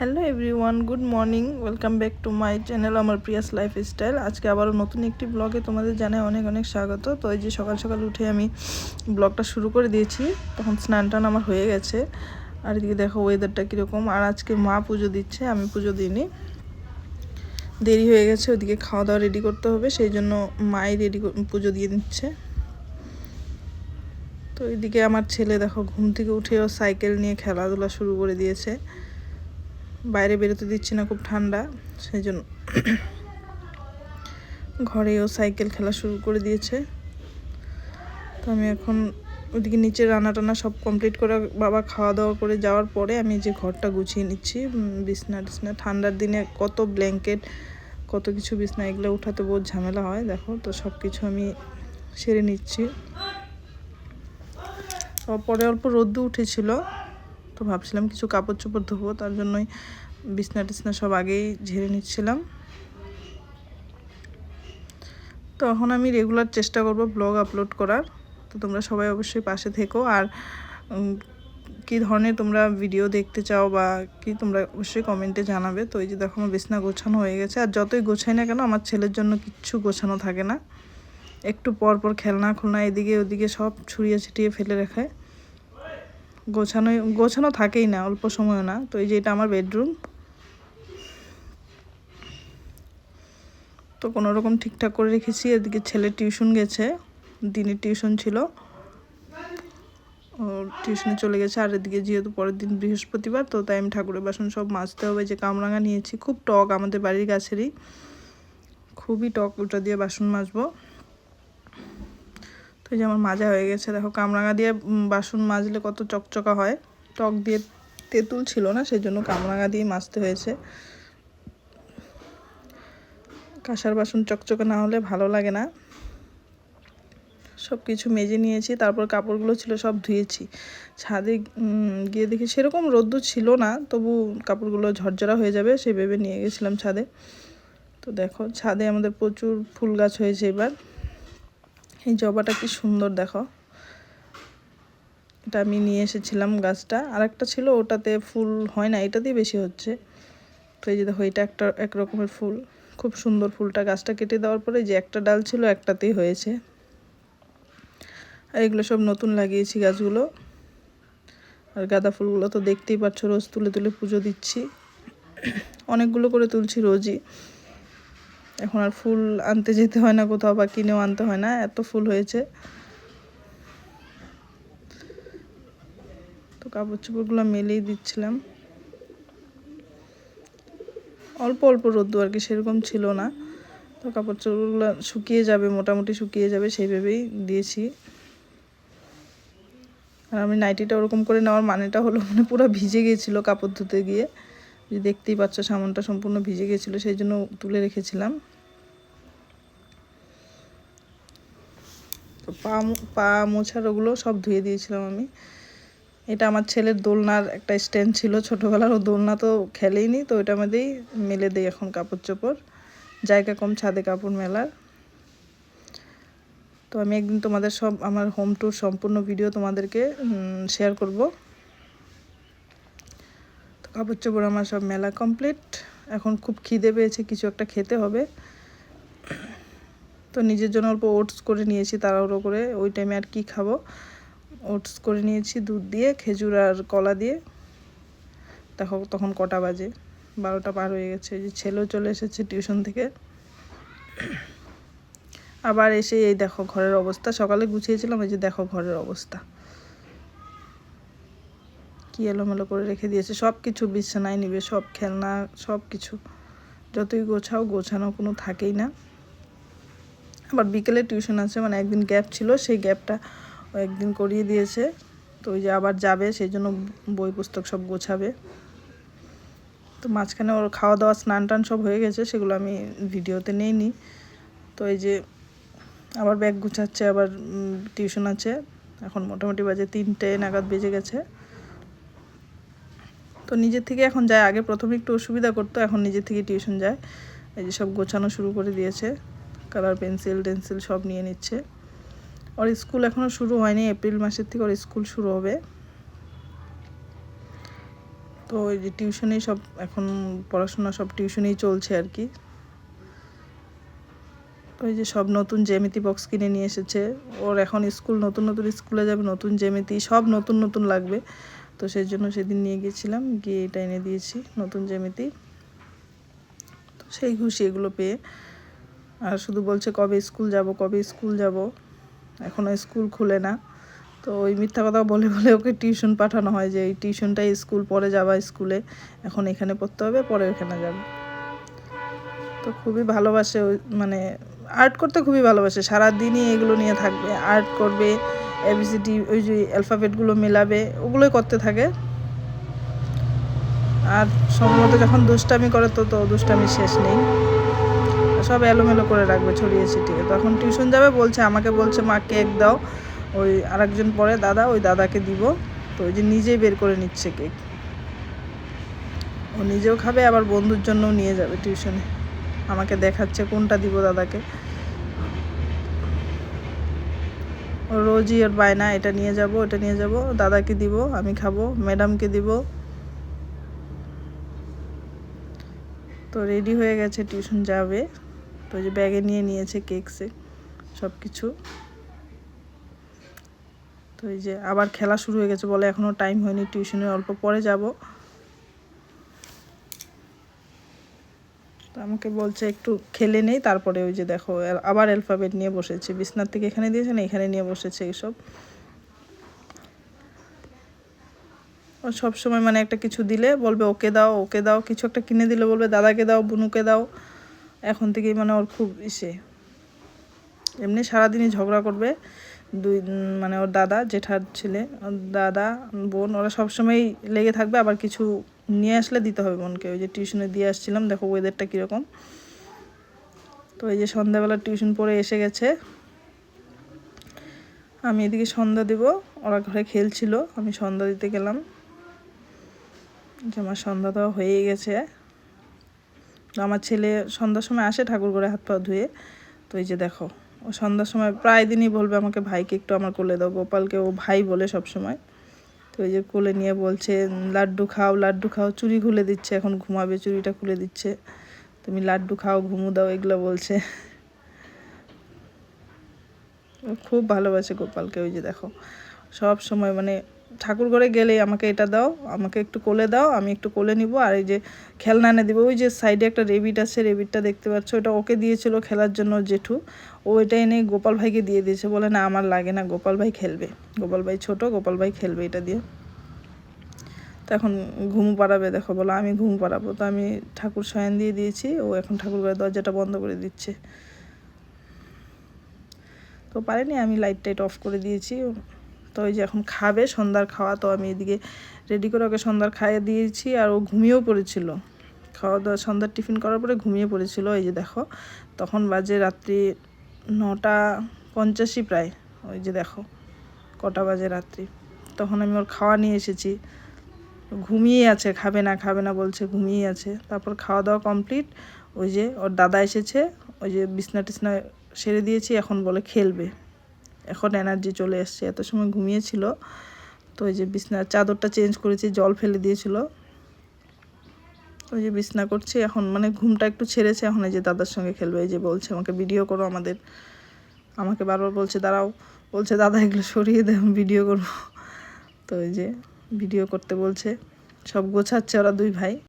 Hello everyone, good morning. Welcome back to my channel আমার Prius life style আজকে আবারও নতুন একটি ব্লগে তোমাদের জানাই অনেক অনেক স্বাগত। তো এই যে সকাল সকাল উঠে আমি ব্লগটা শুরু করে দিয়েছি, তখন স্নান টান আমার হয়ে গেছে। আর এদিকে দেখো ওয়েদারটা কীরকম। আর আজকে মা পুজো দিচ্ছে, আমি পুজো দিইনি। দেরি হয়ে গেছে, ওদিকে খাওয়া দাওয়া রেডি করতে হবে, সেই জন্য মাই রেডি পুজো দিয়ে দিচ্ছে। তো এদিকে আমার ছেলে দেখো ঘুম থেকে উঠেও সাইকেল নিয়ে খেলাধুলা শুরু করে দিয়েছে। বাইরে বেরোতে দিচ্ছি না, খুব ঠান্ডা সেই জন্য ঘরেও সাইকেল খেলা শুরু করে দিয়েছে। তো আমি এখন ওদিকে নিচে রান্না টানা সব কমপ্লিট করে বাবা খাওয়া দাওয়া করে যাওয়ার পরে আমি যে ঘরটা গুছিয়ে নিচ্ছি বিছনা টিছনা। ঠান্ডার দিনে কত ব্ল্যাঙ্কেট, কত কিছু বিছনা, এগুলো উঠাতে বহুত ঝামেলা হয়, দেখো। তো সব কিছু আমি সেরে নিচ্ছি। পরে অল্প রোদ্দু উঠেছিল। তো ভাবছিলাম কিছু কাপড় চোপড় ধোবো, তার জন্যই বিছনা টিছনা সব আগেই ঝেড়ে নিচ্ছিলাম। তো এখন আমি রেগুলার চেষ্টা করব ব্লগ আপলোড করার। তো তোমরা সবাই অবশ্যই পাশে থেকো। আর কী ধরনের তোমরা ভিডিও দেখতে চাও বা কি তোমরা অবশ্যই কমেন্টে জানাবে। তো এই যে দেখো আমার বিছনা গোছানো হয়ে গেছে। আর যতই গোছাই না কেন, আমার ছেলের জন্য কিচ্ছু গোছানো থাকে না। একটু পর পর খেলনা খুলনা এদিকে ওদিকে সব ছড়িয়ে ছিটিয়ে ফেলে রাখে। গোছানো গোছানো থাকেই না, অল্প সময় না। তো এই যে এটা আমার বেডরুম। তো কোনো রকম ঠিকঠাক করে রেখেছি। এদিকে ছেলে টিউশন গেছে। দিনের টিউশন ছিল। টিউশনে চলে গেছে। আর এদিকে যেহেতু পরের দিন বৃহস্পতিবার, তো তাই আমি ঠাকুরের বাসন সব মাজতে হবে। যে কামরাঙা নিয়েছি। খুব টক আমাদের বাড়ির গাছেরই। খুবই টক ওটা দিয়ে বাসন মাজবো। তো এই যে আমার মাজা হয়ে গেছে, দেখো কামরাঙা দিয়ে বাসন মাজলে কত চকচকা হয়। টক দিয়ে তেঁতুল ছিল না সেই জন্য কামরাঙা দিয়ে মাজতে হয়েছে। কাঁসার বাসন চকচকে না হলে ভালো লাগে না। সব কিছু মেজে নিয়েছি, তারপর কাপড়গুলো ছিল, সব ধুয়েছি। ছাদে গিয়ে দেখি সেরকম রোদ্দুর ছিল না, তবু কাপড়গুলো ঝরঝরা হয়ে যাবে, সেই ভেবে নিয়ে গেছিলাম ছাদে। তো দেখো, ছাদে আমাদের প্রচুর ফুল গাছ হয়েছে এবার। এই জবাটা কি সুন্দর দেখো। এটা আমি নিয়ে এসেছিলাম গাছটা। আর একটা ছিল, ওটাতে ফুল হয় না এটাতেই বেশি হচ্ছে। তো এই যে দেখো, এটা একটা এক রকমের ফুল। খুব সুন্দর ফুলটা। গাছটা কেটে দেওয়ার পরে যে একটা ডাল ছিল, একটাতেই হয়েছে। আর এগুলো সব নতুন লাগিয়েছি গাছগুলো। আর গাঁদা ফুলগুলো তো দেখতেই পাচ্ছ, রোজ তুলে তুলে পুজো দিচ্ছি। অনেকগুলো করে তুলছি রোজই। এখন আর ফুল আনতে যেতে হয় না কোথাও বা কিনেও আনতে হয় না, এত ফুল হয়েছে। তো কাপড় চোপড়গুলো মেলেই দিচ্ছিলাম। অল্প অল্প রোদ্দু আর কি, সেরকম ছিল না। তো কাপড় চোপড়গুলো শুকিয়ে যাবে, মোটামুটি শুকিয়ে যাবে সেইভাবেই দিয়েছি। আর আমি নাইটিটা ওরকম করে নেওয়ার মানেটা হলো মানে পুরো ভিজে গিয়েছিল কাপড় ধুতে গিয়ে। যে দেখতেই পাচ্ছ সামনটা সম্পূর্ণ ভিজে গিয়েছিল সেই জন্য তুলে রেখেছিলাম। তো পা পা মোছার ওগুলো সব ধুয়ে দিয়েছিলাম আমি। এটা আমার ছেলের দোলনার একটা স্ট্যান্ড ছিল ছোটোবেলার, ও দোলনা তো খেলেই নি তো ওইটার মধ্যেই মেলে দেয় এখন কাপড় চোপড় জায়গা কম, ছাদে কাপড় মেলার। তো আমি একদিন তোমাদের সব, আমার হোম ট্যুর সম্পূর্ণ ভিডিও তোমাদেরকে শেয়ার করব। কাপড় চোপড় আমার সব মেলা কমপ্লিট এখন খুব খিদে পেয়েছে, কিছু একটা খেতে হবে। তো নিজের জন্য অল্প ওটস করে নিয়েছি, তাড়াহুড়ো করে। ওই টাইমে আর কি খাব? ওটস করে নিয়েছি, দুধ দিয়ে, খেজুর আর কলা দিয়ে। দেখো তখন কটা বাজে, বারোটা পার হয়ে গেছে। যে ছেলেও চলে এসেছে টিউশন থেকে। আবার এসে এই দেখো ঘরের অবস্থা। সকালে গুছিয়েছিলাম, এই যে দেখো ঘরের অবস্থা। কি এলোমেলো করে রেখে দিয়েছে? সব কিছু বিছানায় নিবে, সব খেলনা সব কিছু যতই গোছাও গোছানো কোনো থাকেই না। আবার বিকেলে টিউশন আছে মানে একদিন গ্যাপ ছিল, সেই গ্যাপটা একদিন করিয়ে দিয়েছে। তো ওই যে আবার যাবে, সেই জন্য বই পুস্তক সব গোছাবে। তো মাঝখানে ওর খাওয়া দাওয়া স্নান টান সব হয়ে গেছে, সেগুলো আমি ভিডিওতে নেইনি তো এই যে আবার ব্যাগ গুছাচ্ছে, আবার টিউশন আছে। এখন মোটামুটি বাজে তিনটে নাগাদ বেজে গেছে। তো নিজের থেকে এখন যায়। আগে প্রথমে একটু অসুবিধা করতো, এখন নিজের থেকে টিউশন যায়। এই যে সব গোছানো শুরু করে দিয়েছে। কালার পেন্সিল, টেন্সিল সব নিয়ে নিচ্ছে। ওর স্কুল এখনও শুরু হয়নি, এপ্রিল মাসের থেকে ওর স্কুল শুরু হবে। তো ওই যে টিউশনেই সব, এখন পড়াশোনা সব টিউশনেই চলছে আর কি। ওই যে সব নতুন জ্যামিতি বক্স কিনে নিয়ে এসেছে। ওর এখন স্কুল, নতুন নতুন স্কুলে যাবে, নতুন জ্যামিতি, সব নতুন নতুন লাগবে। তো সেই জন্য সেদিন নিয়ে গিয়েছিলাম গিয়ে এটা এনে দিয়েছি নতুন জ্যামিতি। তো সেই খুশি এগুলো পেয়ে, আর শুধু বলছে কবে স্কুল যাব, কবে স্কুল যাব এখনও স্কুল খুলে না। তো ওই মিথ্যা কথা বলে বলে ওকে টিউশন পাঠানো হয় যে এই টিউশনটাই স্কুল, পরে যাবা স্কুলে, এখন এখানে পড়তে হবে, পরে ওখানে যাবে। তো খুবই ভালোবাসে মানে আর্ট করতে খুবই ভালোবাসে, সারাদিনই এগুলো নিয়ে থাকবে আর্ট করবে এবিসিডি ওই যে অ্যালফাবেটগুলো মেলাবে, ওগুলোই করতে থাকে। আর সম্ভবত যখন দুষ্টামি করে তো তো দুষ্টামি শেষ নেই। সব এলোমেলো করে রাখবে ছড়িয়ে ছিটিয়ে। তখন টিউশন যাবে, বলছে, আমাকে বলছে, মা কেক দাও। ওই আরেকজন পরে, দাদা, ওই দাদাকে দিব। তো ওই যে নিজেই বের করে নিচ্ছে কেক ও নিজেও খাবে, আবার বন্ধুর জন্যও নিয়ে যাবে টিউশনে আমাকে দেখাচ্ছে, কোনটা দিব দাদাকে ও রোজই ওর বায়না, এটা নিয়ে যাব এটা নিয়ে যাব, দাদাকে দিব, আমি খাব, ম্যাডামকে দিব। তো রেডি হয়ে গেছে টিউশন যাবে। তো যে ব্যাগে নিয়ে নিয়েছে কেকসে সব কিছু তো এই যে আবার খেলা শুরু হয়ে গেছে বলে এখনও টাইম হয়নি টিউশনে অল্প পরে যাব। তো আমাকে বলছে, একটু খেলে নেই, তারপরে ওই যে দেখো আবার অ্যালফাবেট নিয়ে বসেছে। বিছনার থেকে এখানে দিয়েছে না এখানে নিয়ে বসেছে এইসব। ও সব সময় মানে একটা কিছু দিলে বলবে, ওকে দাও ওকে দাও। কিছু একটা কিনে দিলে বলবে, দাদাকে দাও, বুনুকে দাও। এখন থেকেই মানে ওর খুব ইসে। এমনি সারাদিনই ঝগড়া করবে দুই মানে ওর দাদা, জেঠার ছেলে দাদা, বোন, ওরা সবসময় লেগে থাকবে, আবার কিছু নিয়ে আসলে দিতে হবে বোনকে। ওই যে টিউশনে দিয়ে আসছিলাম, দেখো ওয়েদারটা কীরকম। তো এই যে সন্ধ্যাবেলা টিউশন পড়ে এসে গেছে। আমি এদিকে সন্ধ্যা দেব, ওরা ঘরে খেলছিল, আমি সন্ধ্যা দিতে গেলাম। যে আমার সন্ধ্যা দেওয়া হয়েই গেছে। আমার ছেলে সন্ধ্যার সময় আসে ঠাকুর ঘরে হাত পা ধুয়ে। তো এই যে দেখো, ও সন্ধ্যার সময় প্রায় দিনই বলবে আমাকে, ভাইকে একটু আমার কোলে দাও। গোপালকে ও ভাই বলে সব সময় তো এই যে কোলে নিয়ে বলছে, লাড্ডু খাও লাড্ডু খাও। চুরি খুলে দিচ্ছে, এখন ঘুমাবে চুরিটা খুলে দিচ্ছে। তুমি লাড্ডু খাও, ঘুমু দাও, এগুলো বলছে। খুব ভালোবাসে গোপালকে, ওই যে দেখো। সব সময় মানে ঠাকুর ঘরে গেলেই আমাকে এটা দাও, আমাকে একটু কোলে দাও, আমি একটু কোলে নিব। আর এই যে খেলনা এনে দিব, ওই যে সাইডে একটা রেবিট আছে, রেবিটটা দেখতে পাচ্ছ ওটা ওকে দিয়েছিল খেলার জন্য জেঠু। ও এটা এনে গোপাল ভাইকে দিয়ে দিয়েছে, বলে না, আমার লাগে না, গোপাল ভাই খেলবে। গোপাল ভাই ছোট, গোপাল ভাই খেলবে এটা দিয়ে। তো এখন ঘুম পাড়াবে, দেখো, বলো, আমি ঘুম পাড়াবো। তো আমি ঠাকুর শয়ন দিয়ে দিয়েছি, ও এখন ঠাকুর ঘরের দরজাটা বন্ধ করে দিচ্ছে। তো পারেনি, আমি লাইট টাইট অফ করে দিয়েছি। তো ওই যে এখন খাবে সন্ধ্যার খাওয়া, তো আমি এদিকে রেডি করে ওকে সন্ধ্যার খাইয়ে দিয়েছি আর ও ঘুমিয়েও পড়েছিল। খাওয়া দাওয়া, সন্ধ্যার টিফিন করার পরে ঘুমিয়ে পড়েছিল, এই যে দেখো। তখন বাজে রাত্রি নটা পঞ্চাশই প্রায়, ওই যে দেখো, কটা বাজে রাত্রি। তখন আমি ওর খাওয়া নিয়ে এসেছি। ঘুমিয়ে আছে, খাবে না খাবে না বলছে, ঘুমিয়ে আছে। তারপর খাওয়া দাওয়া কমপ্লিট ওই যে ওর দাদা এসেছে, ওই যে বিছনা টিছনা সেরে দিয়েছি, এখন বলে খেলবে। এখন এনার্জি চলে এসছে। এত সময় ঘুমিয়েছিল, তো ওই যে বিছনার চাদরটা চেঞ্জ করেছি, জল ফেলে দিয়েছিল। ওই যে বিছনা করছি, এখন মানে ঘুমটা একটু ছেড়েছে, এখন এই যে দাদার সঙ্গে খেলবে, এই যে বলছে, আমাকে ভিডিও করো আমাদের। আমাকে বারবার বলছে, দাঁড়াও। বলছে, দাদা, এগুলো সরিয়ে দেয় ভিডিও করব। তো ওই যে ভিডিও করতে বলছে। সব গোছাচ্ছে ওরা দুই ভাই।